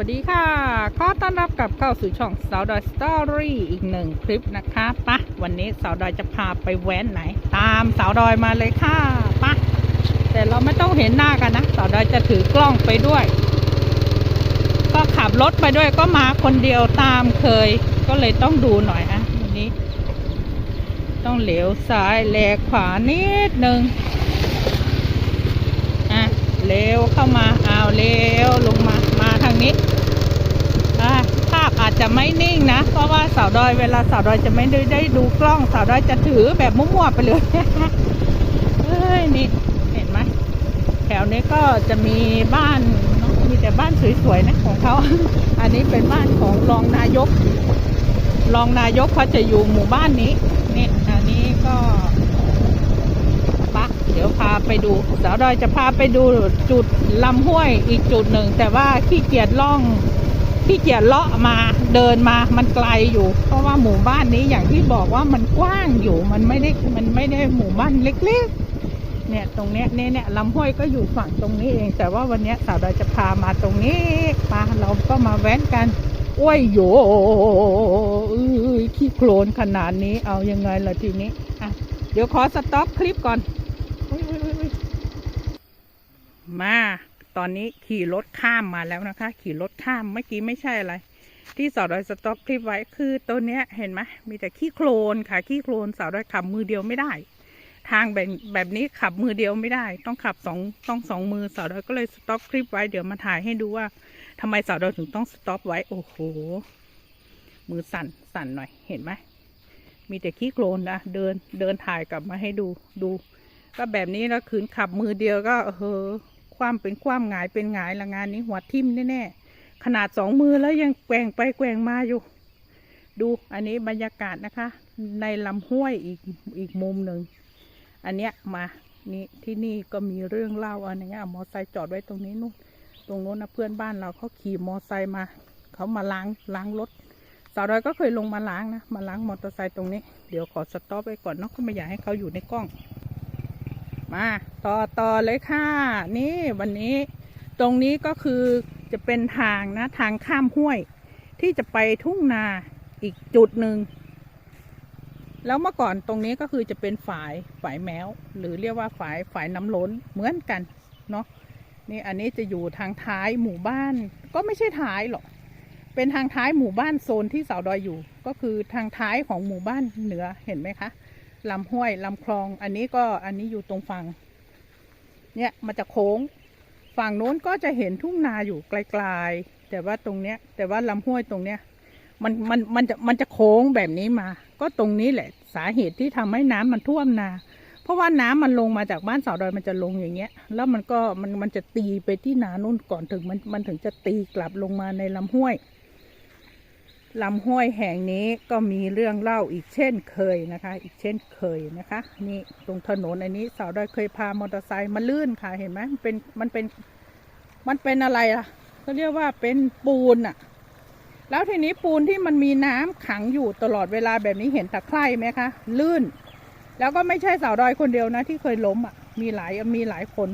วัสดีค่ะ ขอต้อนรับกลับเข้าสู่ช่องสาวดอยสตอรี่อีกหนึ่งคลิปนะคะปะวันนี้สาวดอยจะพาไปแว้นไหน ตามสาวดอยมาเลยค่ะปะแต่เราไม่ต้องเห็นหน้ากันนะ สาวดอยจะถือกล้องไปด้วย ก็ขับรถไปด้วยก็มาคนเดียวตามเคย ก็เลยต้องดูหน่อยนะวันนี้ ต้องเหลวซ้ายแลขวานิดนึงอะเร็วเข้ามาเอาเร็วลงมา มาทางนี้อะภาพอาจจะไม่นิ่งนะ เพราะว่าสาวดอยเวลาสาวดอยจะไม่ได้ได้ดูกล้องสาวดอยจะถือแบบมั่วๆไปเลยเฮ้ยนี่เห็นไหมแถวนี้ก็จะมีบ้านเนอะมีแต่บ้านสวยๆนะของเขาอันนี้เป็นบ้านของรองนายก รองนายกเขาจะอยู่หมู่บ้านนี้นี่อันนี้ก็ปะเดี๋ยวพาไปดู สาวดอยจะพาไปดูจุดลำห้วยอีกจุดหนึ่ง แต่ว่าขี้เกียจล่อง ขี้เกียจเลาะมาเดินมามันไกลอยู่ เพราะว่าหมู่บ้านนี้อย่างที่บอกว่ามันกว้างอยู่มันไม่ได้มันไม่ได้หมู่บ้านเล็กๆ เนี่ยตรงเนี้ยเนี่ยเนี่ยลำห้วยก็อยู่ฝั่งตรงนี้เอง แต่ว่าวันเนี้ยสาวดอยจะพามาตรงนี้ปาเราก็มาแว้นกันอ้วยโยเอ้ยขี้โคลนขนาดนี้เอายังไงล่ะทีนี้อะเดี๋ยวขอสต็อปคลิปก่อนมา ตอนนี้ขี่รถข้ามมาแล้วนะคะ ขี่รถข้ามเมื่อกี้ไม่ใช่อะไร ที่สาวดอยสต็อปคลิปไว้คือตัวเนี้ยเห็นไหมมีแต่ขี้โคลนค่ะขี้โคลนสาวดอยขับมือเดียวไม่ได้ ทางแบบแบบนี้ขับมือเดียวไม่ได้ ต้องขับสองต้องสองมือสาวดอยก็เลยสต็อปคลิปไว้เดี๋ยวมาถ่ายให้ดูว่าทำไมสาวดอยถึงต้องสต็อปไว้โอ้โหมือสั่นสั่นหน่อยเห็นไหมมีแต่ขี้โคลนนะเดินเดินถ่ายกลับมาให้ดูดู ก็แบบนี้แล้วขืนขับมือเดียวก็เออ ความเป็นความหงายเป็นหงายละงานนี้หัวทิ่มแน่ๆขนาดสองมือแล้วยังแกว่งไปแกว่งมาอยู่ ดูอันนี้บรรยากาศนะคะ ในลำห้วยอีกอีกมุมหนึ่งอันเนี้ยมานี่ที่นี่ก็มีเรื่องเล่าอันนี้เอามอไซค์จอดไว้ตรงนี้นู่นตรงโน้นนะเพื่อนบ้านเราเขาขี่มอไซค์มาเขามาล้างล้างรถสาวดอยก็เคยลงมาล้างนะมาล้างมอเตอร์ไซค์ตรงนี้เดี๋ยวขอสต็อปไว้ก่อนเนาะก็ไม่อยากให้เขาอยู่ในกล้อง มาต่อต่อเลยค่ะ นี่วันนี้ตรงนี้ก็คือจะเป็นทางนะทางข้ามห้วย ที่จะไปทุ่งนาอีกจุดหนึ่งแล้วเมื่อก่อนตรงนี้ก็คือจะเป็นฝายฝายแมว หรือเรียกว่าฝายฝายน้ำล้นเหมือนกันเนาะนี่อันนี้จะอยู่ทางท้ายหมู่บ้าน ก็ไม่ใช่ท้ายหรอกเป็นทางท้ายหมู่บ้านโซนที่สาวดอยอยู่ ก็คือทางท้ายของหมู่บ้านเหนือเห็นไหมคะ ลำห้วยลำคลอง อันนี้ก็อันนี้อยู่ตรงฝั่ง เนี่ยมันจะโค้ง ฝั่งโน้นก็จะเห็นทุ่งนาอยู่ไกลๆ แต่ว่าตรงเนี้ย แต่ว่าลำห้วยตรงเนี้ย มันมันมันจะมันจะโค้งแบบนี้มา ก็ตรงนี้แหละสาเหตุที่ทำให้น้ำมันท่วมนา เพราะว่าน้ำมันลงมาจากบ้านเสาดอยมันจะลงอย่างเงี้ย แล้วมันก็มันมันจะตีไปที่นานู่นก่อนถึงมันมันถึงจะตีกลับลงมาในลำห้วย ลำห้วยแห่งนี้ก็มีเรื่องเล่าอีกเช่นเคยนะคะ อีกเช่นเคยนะคะ นี่ตรงถนนอันนี้สาวดอยเคยพามอเตอร์ไซค์มาลื่นค่ะเห็นไหมมันเป็นมันเป็นมันเป็นอะไรล่ะเขาเรียกว่าเป็นปูนอะแล้วทีนี้ปูนที่มันมีน้ำขังอยู่ตลอดเวลาแบบนี้เห็นตะไคร่ไหมคะ ลื่น แล้วก็ไม่ใช่สาวดอยคนเดียวนะ ที่เคยล้มอะมีหลายมีหลายคน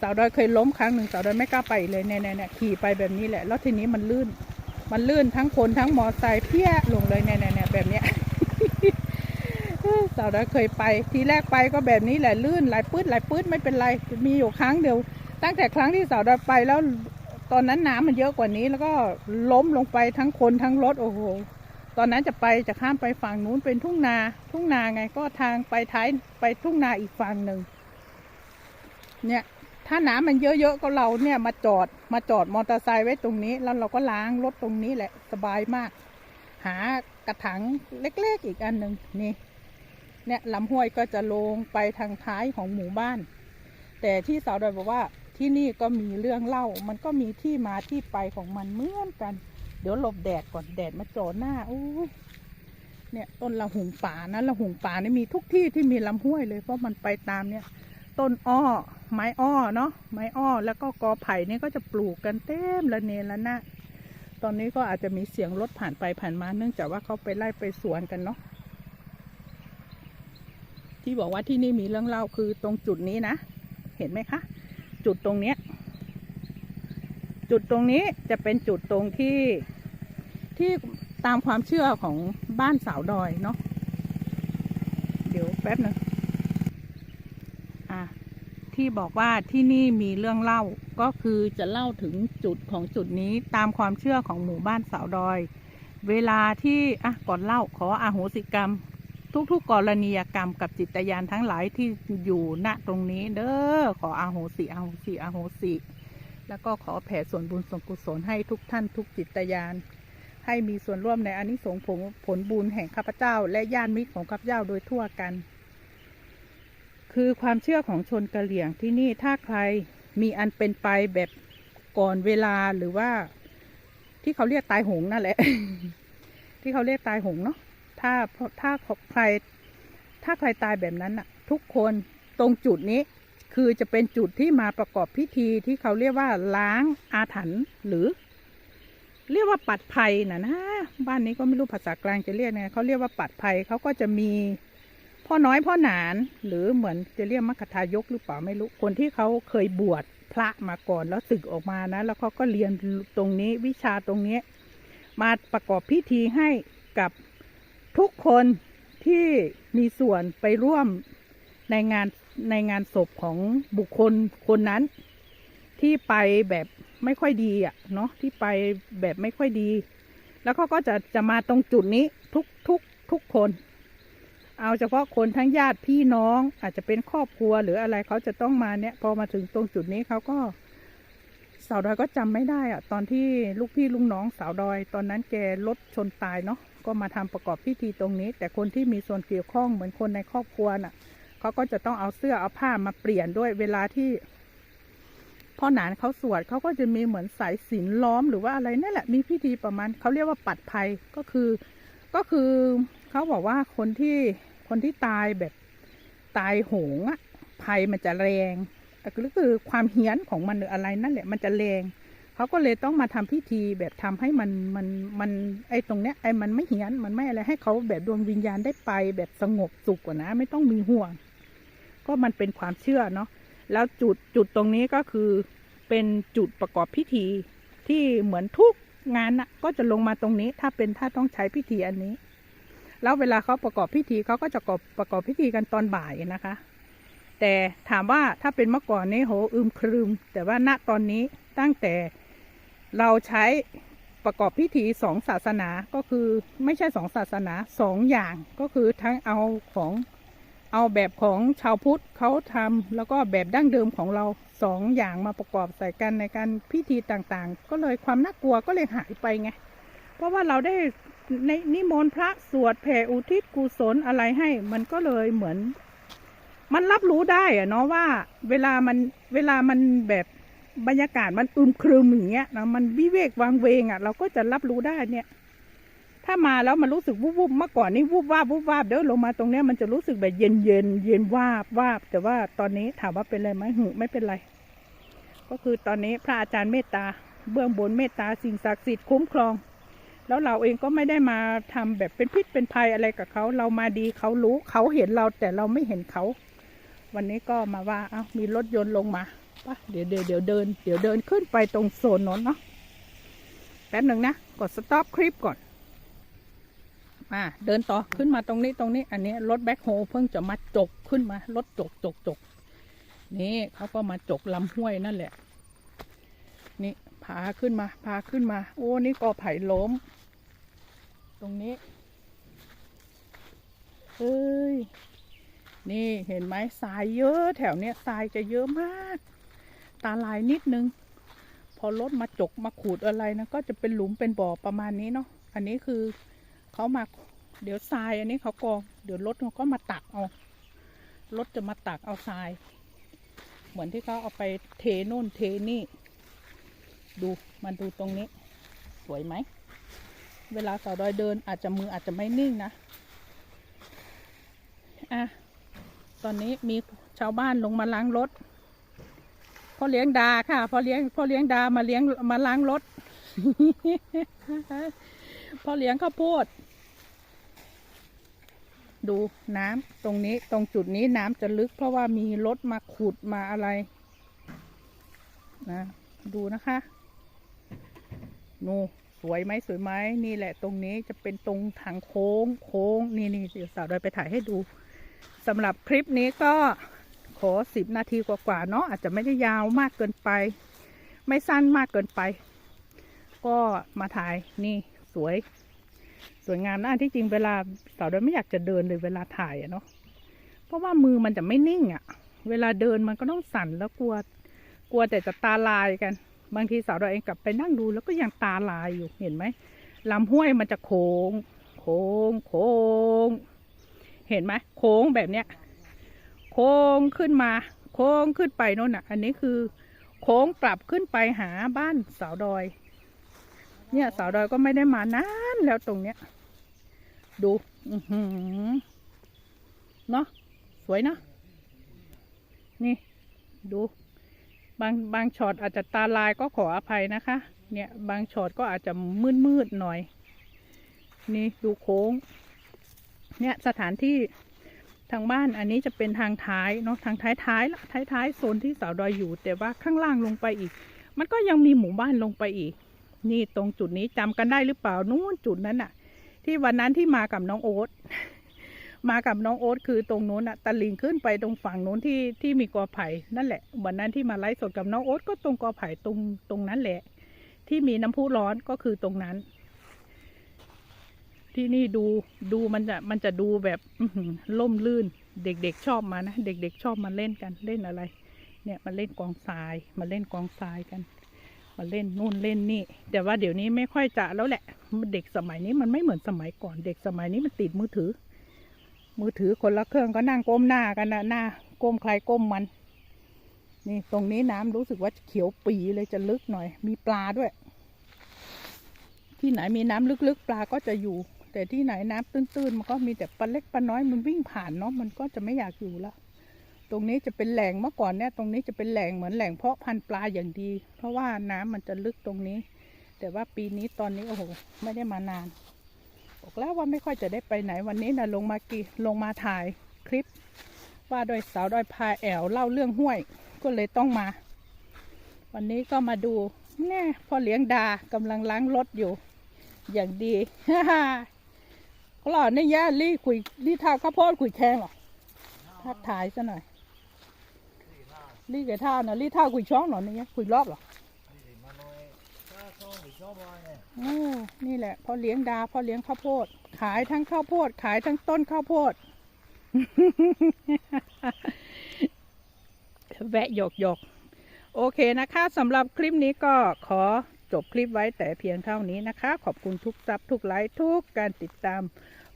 สาวดอยเคยล้มครั้งหนึ่งสาวดอยไม่กล้าไปเลยเนี่ยเนี่ยเนี่ยขี่ไปแบบนี้แหละ แล้วทีนี้มันลื่น มันลื่นทั้งคนทั้งมอไซค์เพี้ยลงเลยเนี่ยเนี่ยเนี่ยแบบเนี้ยสาวน้อยเคยไป ทีแรกไปก็แบบนี้แหละลื่นไหลปื๊ดไหลปื๊ดไม่เป็นไรมีอยู่ครั้งเดียว ตั้งแต่ครั้งที่สาวน้อยไปแล้วตอนนั้นน้ำมันเยอะกว่านี้แล้วก็ล้มลงไปทั้งคนทั้งรถโอ้โหตอนนั้นจะไปจะข้ามไปฝั่งนู้นเป็นทุ่งนา ทุ่งนาไงก็ทางไปท้ายไปทุ่งนาอีกฝั่งหนึ่งเนี่ย ถ้าน้ำมันเยอะๆก็เราเนี่ยมาจอดมาจอดมอเตอร์ไซค์ไว้ตรงนี้ แล้วเราก็ล้างรถตรงนี้แหละสบายมาก หากระถางเล็กๆอีกอันหนึ่งนี่เนี่ยลำห้วยก็จะลงไปทางท้ายของหมู่บ้าน แต่ที่สาวดอยบอกว่าที่นี่ก็มีเรื่องเล่า มันก็มีที่มาที่ไปของมันเหมือนกัน เดี๋ยวหลบแดดก่อนแดดมาโจ่อหน้าโอ้ยเนี่ยต้นละหุงป่านะละหุงป่านี่มีทุกที่ที่มีลำห้วยเลยเพราะมันไปตามเนี่ย ต้นอ้อ ไม้อ้อเนาะไม้อ้อแล้วก็กอไผ่นี่ก็จะปลูกกันเต็มละเนระนาดตอนนี้ก็อาจจะมีเสียงรถผ่านไปผ่านมา เนื่องจากว่าเขาไปไล่ไปสวนกันเนาะที่บอกว่าที่นี่มีเรื่องเล่าคือตรงจุดนี้นะ เห็นไหมคะ จุดตรงเนี้ย จุดตรงนี้จะเป็นจุดตรงที่ที่ตามความเชื่อของบ้านสาวดอยเนาะเดี๋ยวแป๊บหนึงอะ ที่บอกว่าที่นี่มีเรื่องเล่าก็คือจะเล่าถึงจุดของจุดนี้ตามความเชื่อของหมู่บ้านสาวดอย เวลาที่อะก่อนเล่าขออาโหสิกรรม ทุกๆกรณียกรรมกับจิตญาณทั้งหลายที่อยู่ณตรงนี้ เด้อขออาโหสิอาโหสิอาโหสิแล้วก็ขอแผ่ส่วนบุญส่วนกุศลให้ทุกท่านทุกจิตญาณให้มีส่วนร่วมในอนิสงส์ผลผลบุญแห่งข้าพเจ้า และญาติมิตรของข้าพเจ้าโดยทั่วกัน คือความเชื่อของชนกะเหลี่ยงที่นี่ถ้าใครมีอันเป็นไปแบบก่อนเวลาหรือว่า ที่เขาเรียกตายหงนั่นแหละ ที่เขาเรียกตายหงเนาะถ้าถ้าใคร ถ้าใครตายแบบนั้นน่ะ ทุกคนตรงจุดนี้ คือจะเป็นจุดที่มาประกอบพิธีที่เขาเรียกว่าล้างอาถรรพ์หรือ เรียกว่าปัดภัยนะนะบ้านนี้ก็ไม่รู้ภาษากลางจะเรียกไงเขาเรียกว่าปัดภัยเขาก็จะมี พ่อน้อยพ่อหนาน หรือเหมือนจะเรียกมัคคทายกหรือเปล่าไม่รู้ คนที่เขาเคยบวชพระมาก่อนแล้วศึกออกมานะ แล้วเขาก็เรียนตรงนี้วิชาตรงนี้ มาประกอบพิธีให้กับทุกคนที่มีส่วนไปร่วมในงานในงานศพของบุคคลคนนั้น ที่ไปแบบไม่ค่อยดีอะเนาะที่ไปแบบไม่ค่อยดี แล้วเขาก็จะจะมาตรงจุดนี้ทุกทุกทุกคน เอาเฉพาะคนทั้งญาติพี่น้อง อาจจะเป็นครอบครัวหรืออะไรเขาจะต้องมาเนี่ยพอมาถึงตรงจุดนี้เขาก็ สาวดอยก็จำไม่ได้อะตอนที่ลูกพี่ลุงน้องสาวดอย ตอนนั้นแกรถชนตายเนาะก็มาทำประกอบพิธีตรงนี้ แต่คนที่มีส่วนเกี่ยวข้องเหมือนคนในครอบครัวน่ะเขาก็จะต้องเอาเสื้อเอาผ้ามาเปลี่ยนด้วยเวลาที่พ่อหนานเขาสวดเขาก็จะมีเหมือนสายสิญจนล้อมหรือว่าอะไรนั่นแหละมีพิธีประมาณเขาเรียกว่าปัดภัยก็คือ ก็คือ เขาบอกว่าคนที่คนที่ตายแบบตายโหงอะภัยมันจะแรงก็คือความเฮี้ยนของมันหรืออะไรนั่นแหละมันจะแรงเขาก็เลยต้องมาทำพิธีแบบทำให้มันมันมันไอ้ตรงเนี้ยไอ้มันไม่เฮี้ยนมันไม่อะไรให้เขาแบบดวงวิญญาณได้ไปแบบสงบสุขกว่านะ ไม่ต้องมีห่วง ก็มันเป็นความเชื่อเนาะแล้วจุดจุดตรงนี้ก็คือเป็นจุดประกอบพิธีที่เหมือนทุกงานน่ะก็จะลงมาตรงนี้ ถ้าเป็นถ้าต้องใช้พิธีอันนี้ แล้วเวลาเขาประกอบพิธีเขาก็จะประกอบประกอบพิธีกันตอนบ่ายนะคะ แต่ถามว่าถ้าเป็นเมื่อก่อนนี้โหอึมครึม แต่ว่าณตอนนี้ตั้งแต่เราใช้ประกอบพิธีสองศาสนาก็คือไม่ใช่สองศาสนาสองอย่างก็คือทั้งเอาของเอาแบบของชาวพุทธเขาทำแล้วก็แบบดั้งเดิมของเราสองอย่างมาประกอบใส่กันในการพิธีต่างๆ ก็เลยความน่ากลัวก็เลยหายไปไง เพราะว่าเราได้ ในนิมนต์พระสวดแผ่อุทิศกุศลอะไรให้ มันก็เลยเหมือน มันรับรู้ได้อะเนาะว่า เวลามันเวลามันแบบบรรยากาศมันอึมครึมอย่างเงี้ยนะมันวิเวกวางเวงอะ่ะ เราก็จะรับรู้ได้เนี่ย ถ้ามาแล้วมันรู้สึกวูบวูบเมื่อก่อนนี่วูบวาบวูบวาบเดี๋ยวลงมาตรงเนี้ยมันจะรู้สึกแบบเย็นเย็นเย็นวาบวาบ แต่ว่าตอนนี้ถามว่าเป็นอะไรไหมหึไม่เป็นไร ก็คือตอนนี้พระอาจารย์เมตตา เบื้องบนเมตตาสิ่งศักดิ์สิทธิ์คุ้มครอง แล้วเราเองก็ไม่ได้มาทำแบบเป็นพิษเป็นภัยอะไรกับเขา เรามาดีเขารู้เขาเห็นเราแต่เราไม่เห็นเขา วันนี้ก็มาว่าเอา้ามีรถยนต์ลงมาปะเดี๋ยวเดี๋ยวเดี๋ยวเดิน เดี๋ยวเดินขึ้นไปตรงโซนนนเนาะแป๊บหนึ่งนะ กดสต็อปคลิปก่อนอ่าเดินต่อขึ้นมาตรงนี้ตรงนี้ อันนี้รถแบ็คโฮเพิ่งจะมาจกขึ้นมารถจกจกจกนี่เขาก็มาจกลำห้วยนั่นแหละ พาขึ้นมา พาขึ้นมา โอ้ นี่กอไผ่ล้ม ตรงนี้ เฮ้ย นี่เห็นไหมทรายเยอะแถวเนี้ยทรายจะเยอะมาก ตาลายนิดนึง พอรถมาจกมาขูดอะไรนะก็จะเป็นหลุมเป็นบ่อประมาณนี้เนาะ อันนี้คือเขามา เดี๋ยวทรายอันนี้เขากอง เดี๋ยวรถมันก็มาตักเอา รถจะมาตักเอาทราย เหมือนที่เขาเอาไปเทนู่นเทนี่ ดูมาดูตรงนี้ สวยไหม เวลาสาวดอยเดินอาจจะมืออาจจะไม่นิ่งนะ อะ ตอนนี้มีชาวบ้านลงมาล้างรถพ่อเลี้ยงดาค่ะพ่อเลี้ยงพ่อเลี้ยงดามาเลี้ยงมาล้างรถพ่อเลี้ยงข้าวโพดดูน้ำตรงนี้ตรงจุดนี้น้ำจะลึก เพราะว่ามีรถมาขุดมาอะไร นะ ดูนะคะ นูสวยไหมสวยไหมนี่แหละตรงนี้จะเป็นตรงทางโค้งโค้งนี่นี่เดี๋ยวสาวดอยไปถ่ายให้ดูสำหรับคลิปนี้ก็ขอสิบนาทีกว่าๆเนาะอาจจะไม่ได้ยาวมากเกินไป ไม่สั้นมากเกินไป ก็มาถ่ายนี่สวย สวยงามนะที่จริงเวลาสาวดอยไม่อยากจะเดินเลยเวลาถ่ายอะเนาะเพราะว่ามือมันจะไม่นิ่งอะเวลาเดินมันก็ต้องสั่นแล้วกลัว กลัวแต่จะตาลายกัน บางทีสาวดอยเองกลับไปนั่งดูแล้วก็ยังตาลายอยู่เห็นไหมลำห้วยมันจะโค้ง โค้ง โค้ง เห็นไหมโค้งแบบเนี้ย โค้งขึ้นมา โค้งขึ้นไปโน่นน่ะ อันนี้คือ โค้งกลับขึ้นไปหาบ้านสาวดอย เนี่ยสาวดอยก็ไม่ได้มานานแล้วตรงเนี้ย ดู อือเนาะสวยเนาะนี่ ดู บางบางช็อตอาจจะตาลายก็ขออภัยนะคะ เนี่ยบางช็อตก็อาจจะมืดมืดๆหน่อย นี่ดูโค้ง เนี่ยสถานที่ทางบ้านอันนี้จะเป็นทางท้ายเนาะทางท้ายท้ายละท้ายท้ายโซนที่สาวดอยอยู่ แต่ว่าข้างล่างลงไปอีก มันก็ยังมีหมู่บ้านลงไปอีก นี่ตรงจุดนี้จำกันได้หรือเปล่านู้นจุดนั้นอะที่วันนั้นที่มากับน้องโอ๊ต มากับน้องโอ๊ตคือตรงโน้นอะตะลิงขึ้นไปตรงฝั่งโน้นที่ที่มีกอไผ่นั่นแหละวันนั้นที่มาไลฟ์สดกับน้องโอ๊ตก็ตรงกอไผ่ตรงตรงนั้นแหละ ที่มีน้ำพุร้อนก็คือตรงนั้น ที่นี่ดูดูมันจะมันจะดูแบบออืล่มลื่น เด็กๆชอบมานะเด็กๆชอบมาเล่นกันเล่นอะไร เนี่ยมาเล่นกองทรายมาเล่นกองทรายกันมาเล่นนู่นเล่นนี่ แต่ว่าเดี๋ยวนี้ไม่ค่อยจะแล้วแหละ เด็กสมัยนี้มันไม่เหมือนสมัยก่อน เด็กสมัยนี้มันติดมือถือ มือถือคนละเครื่องก็นั่งก้มหน้ากันนะหน้าก้มใครก้มมัน นี่ตรงนี้น้ำรู้สึกว่าเขียวปีเลยจะลึกหน่อย มีปลาด้วย ที่ไหนมีน้ำลึกๆ ปลาก็จะอยู่ แต่ที่ไหนน้ำตื้นๆ มันก็มีแต่ปลาเล็กปลาน้อยมันวิ่งผ่านเนาะมันก็จะไม่อยากอยู่ละตรงนี้จะเป็นแหล่งเมื่อก่อนเนี่ย ตรงนี้จะเป็นแหล่งเหมือนแหล่งเพาะพันธุ์ปลาอย่างดี เพราะว่าน้ำมันจะลึกตรงนี้ แต่ว่าปีนี้ตอนนี้โอ้โหไม่ได้มานาน บอกแล้วว่าไม่ค่อยจะได้ไปไหนวันนี้นะลงมากีลงมาถ่ายคลิป ว่าโดยสาวดอยพาแอวเล่าเรื่องห้วยก็เลยต้องมา วันนี้ก็มาดูแน่พ่อเลี้ยงดากำลังล้างรถอยู่ อย่างดีก็หล่อนี่ย่าลี่คุยลี่ท่าข้าวโพดคุยแข้งหรอทักทายซะหน่อยลี่กับท่านะลี่ท่าคุยช่องหรอเนี่ยคุยรอบหรอ โอ้นี่แหละพอเลี้ยงดาพอเลี้ยงข้าวโพด ขายทั้งข้าวโพด ขายทั้งต้นข้าวโพด แวะหยกหยกโอเคนะคะสำหรับคลิปนี้ก็ขอจบคลิปไว้แต่เพียงเท่านี้นะคะ ขอบคุณทุกซับทุกไลค์ทุกการติดตาม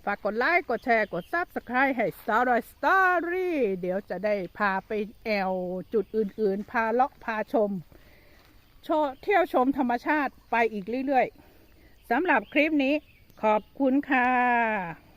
ฝากกดไลค์กดแชร์กดซับสไคร b e ให้ Star Roy Story เดี๋ยวจะได้พาไปแอวจุดอื่น ๆ พาเลาะพาชม เที่ยวชมธรรมชาติไปอีกเรื่อยๆสำหรับคลิปนี้ขอบคุณค่ะ